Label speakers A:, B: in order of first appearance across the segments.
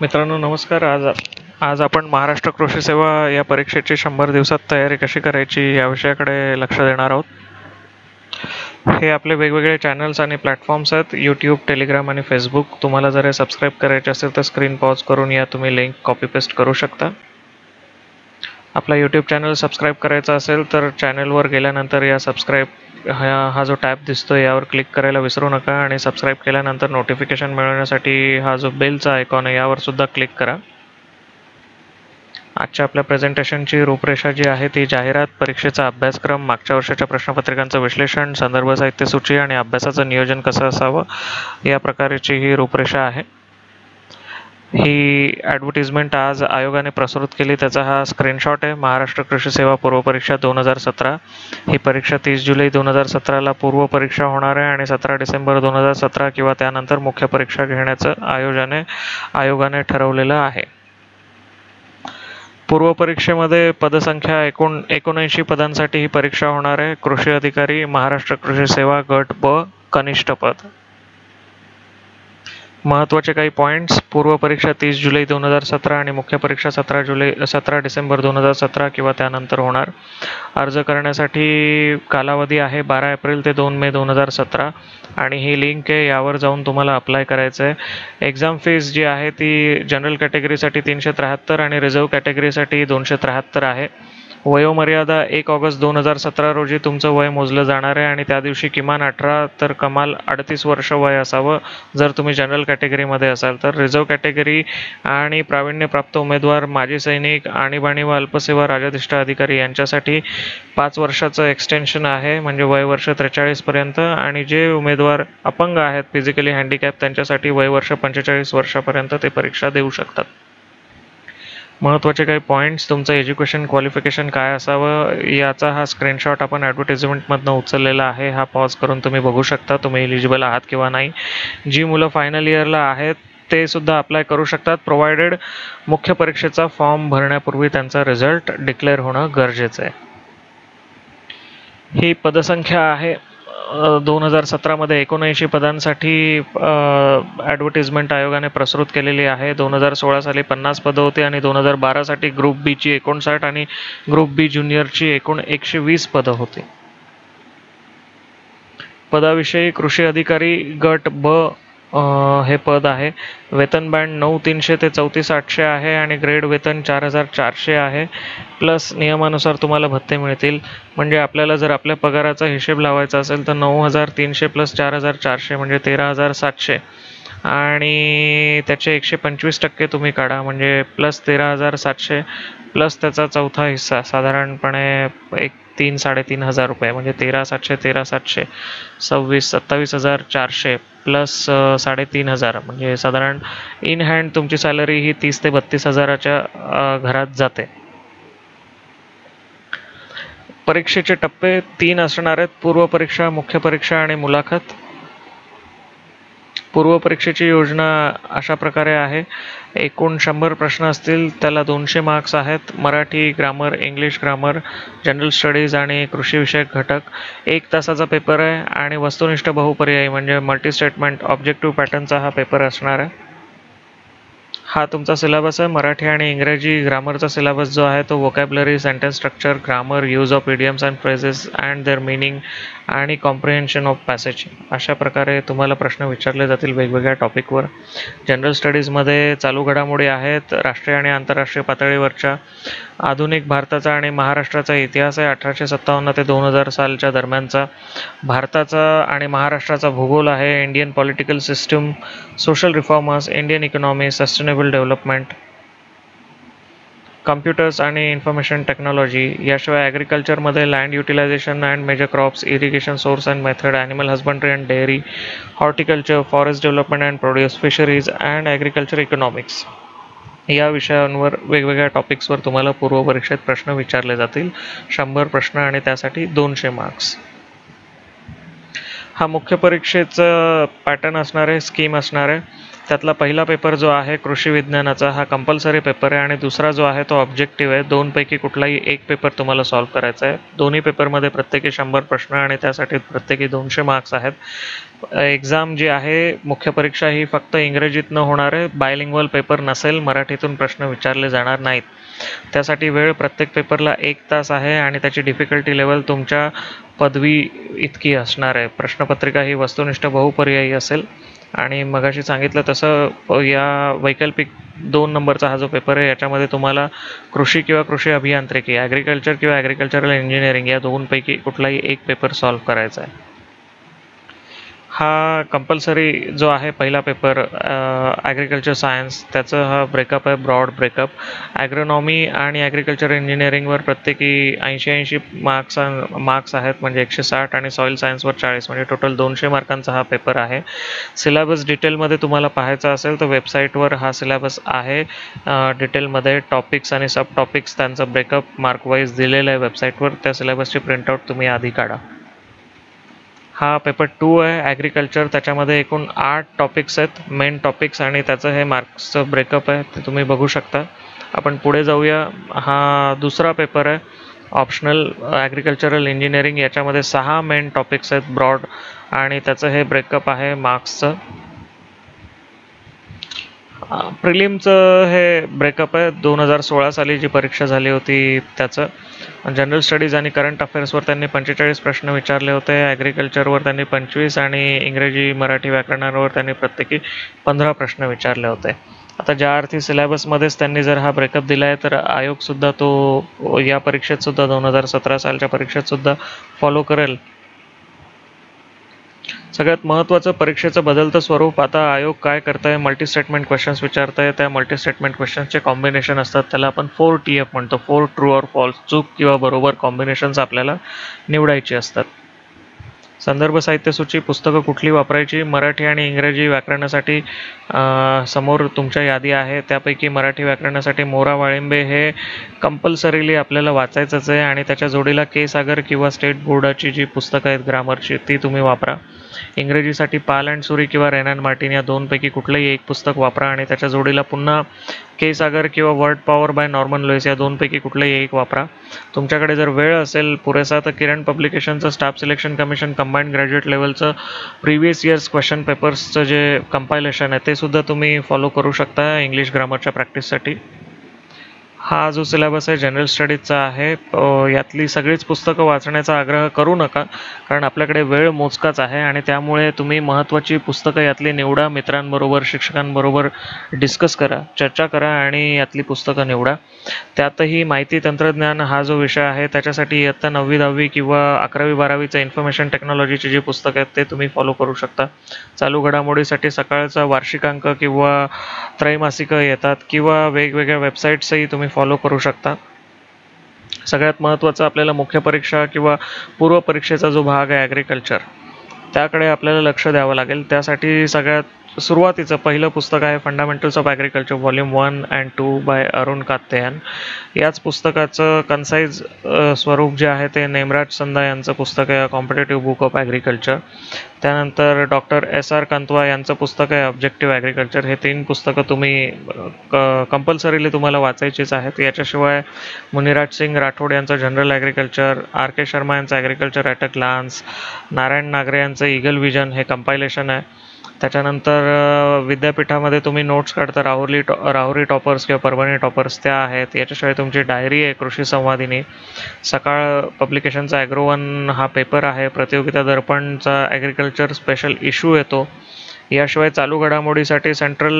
A: मित्रांनो नमस्कार. आज आज आपण महाराष्ट्र कृषी सेवा या परीक्षेची शंभर दिवसात तयारी कशी करायची या विषयाकडे लक्ष देणार आहोत. हे आपले वेगवेगळे चॅनल्स आणि प्लॅटफॉर्म्स आहेत. यूट्यूब टेलिग्राम आणि फेसबुक तुम्हाला जर हे सबस्क्राईब करायचे असेल तर स्क्रीन पॉज करून या तुम्ही लिंक कॉपी पेस्ट करू शकता. आपला यूट्यूब चॅनल सबस्क्राईब करायचा असेल तर चॅनलवर गेल्यानंतर या सबस्क्राईब हा हा जो टॅब दिसतो यावर क्लिक करायला विसरू नका आणि सबस्क्राईब केल्यानंतर नोटिफिकेशन मिळवण्यासाठी हा जो बेलचा आयकॉन आहे यावर सुद्धा क्लिक करा. आजच्या आपल्या प्रेझेंटेशनची रूपरेषा जी आहे ती जाहिरात परीक्षेचा अभ्यासक्रम मागच्या वर्षाच्या प्रश्नपत्रिकांचं विश्लेषण संदर्भ साहित्य सूची आणि अभ्यासाचं नियोजन कसं असावं या प्रकारची ही रूपरेषा आहे. ही ॲडव्हर्टिजमेंट आज आयोगाने प्रसृत केली. त्याचा हा स्क्रीनशॉट आहे. महाराष्ट्र कृषी सेवा पूर्वपरीक्षा दोन हजार सतरा. ही परीक्षा तीस जुलै दोन हजार सतराला पूर्वपरीक्षा होणार आहे आणि सतरा डिसेंबर दोन हजार सतरा किंवा त्यानंतर मुख्य परीक्षा घेण्याचं आयोजाने आयोगाने ठरवलेलं आहे. पूर्वपरीक्षेमध्ये पदसंख्या एकूण एकोणऐंशी पदांसाठी ही परीक्षा होणार आहे. कृषी अधिकारी महाराष्ट्र कृषी सेवा गट ब कनिष्ठ पद. महत्त्वाचे काही पॉईंट्स पूर्व परीक्षा तीस जुलै दोन हजार सतरा आणि मुख्य परीक्षा सतरा जुलै सतरा डिसेंबर दोन हजार सतरा किंवा त्यानंतर होणार. अर्ज करण्यासाठी कालावधी आहे बारा एप्रिल ते दोन मे दोन हजार सतरा. आणि ही लिंक आहे यावर जाऊन तुम्हाला अप्लाय करायचं आहे. एक्झाम फीज जी आहे ती जनरल कॅटेगरीसाठी तीनशे त्र्याहत्तर आणि रिझर्व्ह कॅटेगरीसाठी दोनशे त्र्याहत्तर आहे. वयोमर्यादा एक ऑगस्ट दोन हजार सतरा रोजी तुमचं वय मोजलं जाणार आहे आणि त्या दिवशी किमान अठरा तर कमाल अडतीस वर्ष वय असावं. जर तुम्ही जनरल कॅटेगरीमध्ये असाल तर रिझर्व कॅटेगरी आणि प्रावीण्यप्राप्त उमेदवार माजी सैनिक आणीबाणी व अल्पसेवा राजधिष्ठ अधिकारी यांच्यासाठी पाच वर्षाचं एक्सटेन्शन आहे. म्हणजे वय वर्ष त्रेचाळीसपर्यंत आणि जे उमेदवार अपंग आहेत फिजिकली हँडिकॅप त्यांच्यासाठी वय वर्ष पंचेचाळीस वर्षापर्यंत ते परीक्षा देऊ शकतात. महत्त्वाचे काही पॉईंट्स तुमचं एज्युकेशन क्वालिफिकेशन काय असावं याचा हा स्क्रीनशॉट आपण ॲडव्हर्टिजमेंटमधनं उचललेला आहे. हा पॉज करून तुम्ही बघू शकता तुम्ही एलिजिबल आहात किंवा नाही. जी मुलं फायनल इयरला आहेत ते सुद्धा अप्लाय करू शकतात. प्रोव्हायडेड मुख्य परीक्षेचा फॉर्म भरण्यापूर्वी त्यांचा रिझल्ट डिक्लेअर होणं गरजेचं आहे. ही पदसंख्या आहे. दोन हजार सतरामध्ये एकोणऐंशी पदांसाठी ॲडव्हर्टिजमेंट आयोगाने प्रस्तुत केलेली आहे. दोन हजार सोळा साली पन्नास पदं होती आणि दोन हजार बारासाठी ग्रुप बीची एकोणसाठ आणि ग्रुप बी ज्युनियरची एकूण एकशे वीस पदं होती. पदाविषयी कृषी अधिकारी गट ब हे पद आहे. वेतन बँड नऊ तीनशे ते चौतीस आठशे आहे आणि ग्रेड वेतन चार हजार चारशे आहे. प्लस नियमानुसार तुम्हाला भत्ते मिळतील. म्हणजे आपल्याला जर आपल्या पगाराचा हिशेब लावायचा असेल तर नऊ हजार तीनशे प्लस चार हजार चारशे म्हणजे तेरा हजार सातशे. आणि त्याचे एकशे पंचवीस टक्के तुम्ही काढा. म्हणजे प्लस तेरा हजार सातशे प्लस त्याचा चौथा हिस्सा साधारणपणे एक तीन साडेतीन हजार रुपये. म्हणजे तेरा सातशे तेरा सातशे सव्वीस सत्तावीस हजार चारशे प्लस साडेतीन हजार. म्हणजे साधारण इन हँड तुमची सॅलरी ही तीस ते बत्तीस हजाराच्या घरात जाते. परीक्षेचे टप्पे तीन असणार आहेत. पूर्व परीक्षा मुख्य परीक्षा आणि मुलाखत. पूर्वपरीक्षेची योजना अशा प्रकारे आहे. एकूण शंभर प्रश्न असतील त्याला दोनशे मार्क्स आहेत. Marathi grammar English grammar general studies आणि कृषीविषयक घटक. एक तासाचा पेपर आहे आणि वस्तुनिष्ठ बहुपर्यायी म्हणजे मल्टी स्टेटमेंट ऑब्जेक्टिव्ह पॅटर्नचा हा पेपर असणार आहे. हा तुमचा सिलेबस आहे. मराठी आणि इंग्रजी ग्रामरचा सिलेबस जो आहे तो vocabulary sentence structure grammar use of idioms and phrases and their meaning आणि कॉम्प्रिहेन्शन ऑफ पॅसेज अशा प्रकारे तुम्हाला प्रश्न विचारले जातील वेगवेगळ्या टॉपिकवर जनरल स्टडीजमध्ये चालू घडामोडी आहेत. राष्ट्रीय आणि आंतरराष्ट्रीय पातळीवरच्या आधुनिक भारताचा आणि महाराष्ट्राचा इतिहास आहे. अठराशे सत्तावन्न ते दोन हजार सालच्या दरम्यानचा भारताचा आणि महाराष्ट्राचा भूगोल आहे. Indian political system social reformers Indian economy sustainable development computers आणि इन्फॉर्मेशन टेक्नॉलॉजी याशिवाय ॲग्रिकल्चरमध्ये land utilization and major crops irrigation source and method animal husbandry and dairy horticulture forest development and produce fisheries and agriculture economics या विषयांवर वेगवेगळ्या टॉपिक्सवर तुम्हाला पूर्वपरीक्षेत प्रश्न विचारले जातील. शंभर प्रश्न आणि त्यासाठी दोनशे मार्क्स हा मुख्य परीक्षेचं पॅटर्न असणार आहे स्कीम असणार आहे. त्यातला पहिला पेपर जो आहे कृषी विज्ञानाचा हा कंपल्सरी पेपर आहे आणि दुसरा जो आहे तो ऑब्जेक्टिव्ह आहे. दोनपैकी कुठलाही एक पेपर तुम्हाला सॉल्व्ह करायचा आहे. दोन्ही पेपरमध्ये प्रत्येकी शंभर प्रश्न आणि त्यासाठी प्रत्येकी दोनशे मार्क्स आहेत. एक्झाम जी आहे मुख्य परीक्षा ही फक्त इंग्रजीतनं होणार आहे. बायलिंग्वल पेपर नसेल मराठीतून प्रश्न विचारले जाणार नाहीत. त्यासाठी वेळ प्रत्येक पेपरला एक तास आहे आणि त्याची डिफिकल्टी लेवल तुमच्या पदवी इतकी असणार आहे. प्रश्नपत्रिका ही वस्तुनिष्ठ बहुपर्यायी असेल. आणि मगाशी सांगितलं तसं या वैकल्पिक दोन नंबरचा हा जो पेपर आहे याच्यामध्ये तुम्हाला कृषी किंवा कृषी अभियांत्रिकी ॲग्रिकल्चर किंवा ॲग्रिकल्चरल इंजिनिअरिंग या दोनपैकी कुठलाही एक पेपर सॉल्व्ह करायचा आहे. हा कंपल्सरी जो आहे पहिला पेपर ॲग्रिकल्चर सायन्स त्याचं हा ब्रेकअप आहे ब्रॉड ब्रेकअप ॲग्रोनॉमी आणि ॲग्रिकल्चर इंजिनिअरिंगवर प्रत्येकी ऐंशी ऐंशी मार्क्स मार्क्स आहेत म्हणजे एकशे साठ आणि सॉईल सायन्सवर चाळीस म्हणजे टोटल दोनशे मार्कांचा हा पेपर आहे. सिलेबस डिटेलमध्ये तुम्हाला पाहायचा असेल तर वेबसाईटवर हा सिलेबस आहे. डिटेलमध्ये टॉपिक्स आणि सब टॉपिक्स त्यांचं ब्रेकअप मार्कवाईज दिलेलं आहे वेबसाईटवर त्या सिलेबसची प्रिंटआउट तुम्ही आधी काढा. हा पेपर टू आहे ॲग्रिकल्चर त्याच्यामध्ये एकूण आठ टॉपिक्स आहेत मेन टॉपिक्स आणि त्याचं हे मार्क्सचं ब्रेकअप आहे ते तुम्ही बघू शकता. आपण पुढे जाऊया. हा दुसरा पेपर आहे ऑप्शनल ॲग्रिकल्चरल इंजिनिअरिंग याच्यामध्ये सहा मेन टॉपिक्स आहेत ब्रॉड आणि त्याचं हे ब्रेकअप आहे मार्क्सचं प्रिलिमचं हे ब्रेकअप आहे. दोन हजार सोळा साली जी परीक्षा झाली होती त्याचं. जनरल स्टडीज आणि करंट अफेअर्सवर त्यांनी पंचेचाळीस प्रश्न विचारले होते. ॲग्रिकल्चरवर त्यांनी पंचवीस आणि इंग्रजी मराठी व्याकरणावर त्यांनी प्रत्येकी पंधरा प्रश्न विचारले होते. आता ज्या अर्थी सिलेबसमध्येच त्यांनी जर हा ब्रेकअप दिला आहे तर आयोगसुद्धा तो या परीक्षेतसुद्धा दोन हजार सतरा सालच्या परीक्षेतसुद्धा फॉलो करेल. सगळ्यात महत्त्वाचं परीक्षेचं बदलतं स्वरूप आता आयोग काय करताय मल्टी स्टेटमेंट क्वेश्चन्स विचारताय त्या मल्टी स्टेटमेंट क्वेश्चन्सचे कॉम्बिनेशन असतात त्याला आपण फोर टी एफ म्हणतो फोर ट्रू ऑर फॉल्स चूक किंवा बरोबर कॉम्बिनेशन्स आपल्याला निवडायची असतात. संदर्भ साहित्य सूची पुस्तकं कुठली वापरायची? मराठी आणि इंग्रजी व्याकरणासाठी समोर तुमच्या यादी आहे. त्यापैकी मराठी व्याकरणासाठी मोरा वाळिंबे हे कंपल्सरीली आपल्याला वाचायचंच आहे आणि त्याच्या जोडीला के सागर किंवा स्टेट बोर्डाची जी पुस्तकं आहेत ग्रामरची ती तुम्ही वापरा. इंग्रजीसाठी पाल अँड सुरी किंवा रेनान मार्टिन या दोनपैकी कुठलंही एक पुस्तक वापरा आणि त्याच्या जोडीला पुन्हा के सागर किंवा word power by Norman Lewis या दोनपैकी कुठलंही एक वापरा. तुमच्याकडे जर वेळ असेल पुरेसा तर Kiran पब्लिकेशनचं staff selection commission combined graduate लेवलचं previous years question पेपर्सचं जे कंपायलेशन आहे ते सुद्धा तुम्ही फॉलो करू शकता इंग्लिश ग्रामरच्या प्रॅक्टिससाठी हा जो सिलेबस आहे जनरल स्टडीजचा आहे यातली सगळीच पुस्तकं वाचण्याचा आग्रह करू नका कारण आपल्याकडे वेळ मोजकाच आहे आणि त्यामुळे तुम्ही महत्त्वाची पुस्तकं यातली निवडा मित्रांबरोबर शिक्षकांबरोबर डिस्कस करा चर्चा करा आणि यातली पुस्तकं निवडा. त्यातही माहिती तंत्रज्ञान हा जो विषय आहे त्याच्यासाठी इयत्ता नववी दहावी किंवा अकरावी बारावीचं इन्फॉर्मेशन टेक्नॉलॉजीची जी पुस्तकं आहेत ते तुम्ही फॉलो करू शकता. चालू घडामोडीसाठी सकाळचा वार्षिकांक किंवा त्रैमासिकं येतात किंवा वेगवेगळ्या वेबसाईट्सही तुम्ही फॉलो करू शकता. सगळ्यात महत्त्वाचं आपल्याला मुख्य परीक्षा किंवा पूर्व परीक्षेचा जो भाग आहे ॲग्रिकल्चर त्याकडे आपल्याला लक्ष द्यावं लागेल. त्यासाठी सगळ्यात सुरुवातीचं पहिलं पुस्तक आहे fundamentals of agriculture volume one and two by Arun Katyayan याच पुस्तकाचं कन्साईज स्वरूप जे आहे ते नेमराज संदा यांचं पुस्तक आहे कॉम्पिटेटिव्ह बुक ऑफ ॲग्रिकल्चर त्यानंतर डॉक्टर एस आर कंतवा यांचं पुस्तक आहे ऑब्जेक्टिव्ह ॲग्रिकल्चर हे तीन पुस्तकं तुम्ही क कंपल्सरीली तुम्हाला वाचायचीच आहेत. याच्याशिवाय मुनिराज सिंग राठोड यांचं general agriculture R K Sharma यांचं agriculture at a glance Narayan Nagre यांचं इगल विजन हे कंपायलेशन आहे. त्याच्यानंतर विद्यापीठामध्ये तुम्ही नोट्स काढता. राहुरी टॉ राहुरी टॉपर्स किंवा परभणी टॉपर्स त्या आहेत. याच्याशिवाय तुमची डायरी आहे कृषी संवादिनी. सकाळ पब्लिकेशनचा ॲग्रो वन हा पेपर आहे. प्रतियोगिता दर्पणचा ॲग्रिकल्चर स्पेशल इश्यू येतो. याशिवाय चालू घडामोडीसाठी central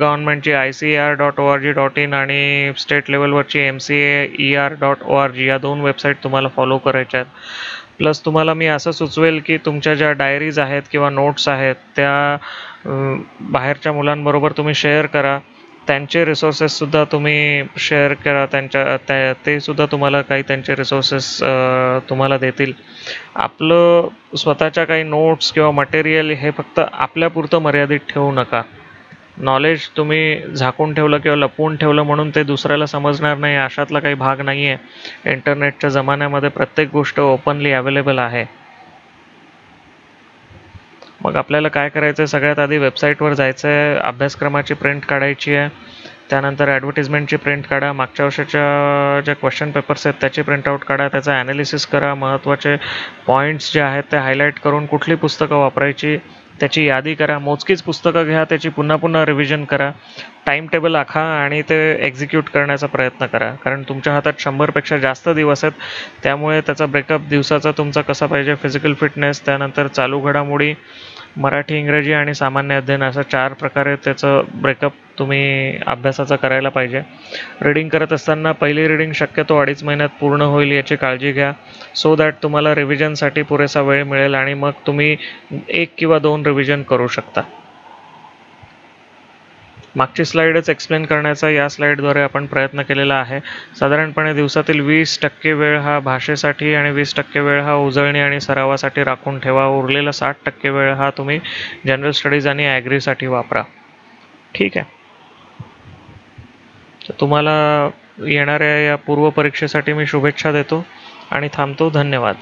A: गव्हर्नमेंटची I C A R dot O R G dot in state लेवलवरची M C A E R dot O R G या दोन वेबसाईट तुम्हाला फॉलो करायच्या आहेत. प्लस तुम्हाला मी असं सुचवेल की तुमच्या ज्या डायरीज आहेत किंवा नोट्स आहेत त्या बाहेरच्या मुलांबरोबर तुम्ही शेअर करा. त्यांचे रिसोर्सेससुद्धा तुम्ही शेअर करा. त्यांच्या त्या ते सुद्धा तुम्हाला काही त्यांचे रिसोर्सेस तुम्हाला देतील. आपलं स्वतःच्या काही नोट्स किंवा मटेरियल हे फक्त आपल्यापुरतं मर्यादित ठेवू नका. नॉलेज तुम्ही झाकून ठेवलं किंवा लपवून ठेवलं म्हणून ते दुसऱ्याला समजणार नाही अशातला काही भाग नाही आहे इंटरनेटच्या जमान्यामध्ये प्रत्येक गोष्ट ओपनली अवेलेबल आहे. मग आपल्याला काय करायचं आहे सगळ्यात आधी वेबसाईटवर जायचं आहे अभ्यासक्रमाची प्रिंट काढायची आहे. त्यानंतर ॲडव्हर्टिजमेंटची प्रिंट काढा मागच्या वर्षाच्या ज्या क्वेश्चन पेपर्स आहेत त्याची प्रिंटआउट काढा त्याचं ॲनालिसिस करा महत्त्वाचे पॉईंट्स जे आहेत ते हायलाईट करून कुठली पुस्तकं वापरायची त्याची यादी करा मोजकीच पुस्तकं घ्या त्याची पुन्हा पुन्हा रिव्हिजन करा. टाईम टेबल आखा आणि ते एक्झिक्यूट करण्याचा प्रयत्न करा. कारण तुमच्या हातात शंभरपेक्षा जास्त दिवस आहेत त्यामुळे त्याचा ब्रेकअप दिवसाचा तुमचा कसा पाहिजे? फिजिकल फिटनेस त्यानंतर चालू घडामोडी मराठी इंग्रजी आणि सामान्य अध्ययन असा चार प्रकारे त्याचं ब्रेकअप तुम्ही अभ्यासाचा करायला पाहिजे. रीडिंग करत असताना पहिली रीडिंग शक्यतो अडीच महिन्यात पूर्ण होईल याची काळजी घ्या. सो दॅट तुम्हाला रिव्हिजनसाठी पुरेसा वेळ मिळेल आणि मग तुम्ही एक किंवा दोन रिव्हिजन करू शकता. मागची स्लाईडच एक्सप्लेन करण्याचा या स्लाईडद्वारे आपण प्रयत्न केलेला आहे. साधारणपणे दिवसातील वीस टक्के वेळ हा भाषेसाठी आणि वीस टक्के वेळ हा उजळणी आणि सरावासाठी राखून ठेवा. उरलेला साठ टक्के वेळ हा तुम्ही जनरल स्टडीज आणि ॲग्रीसाठी वापरा. ठीक आहे. तर तुम्हाला येणाऱ्या या पूर्व परीक्षेसाठी मी शुभेच्छा देतो आणि थांबतो. धन्यवाद.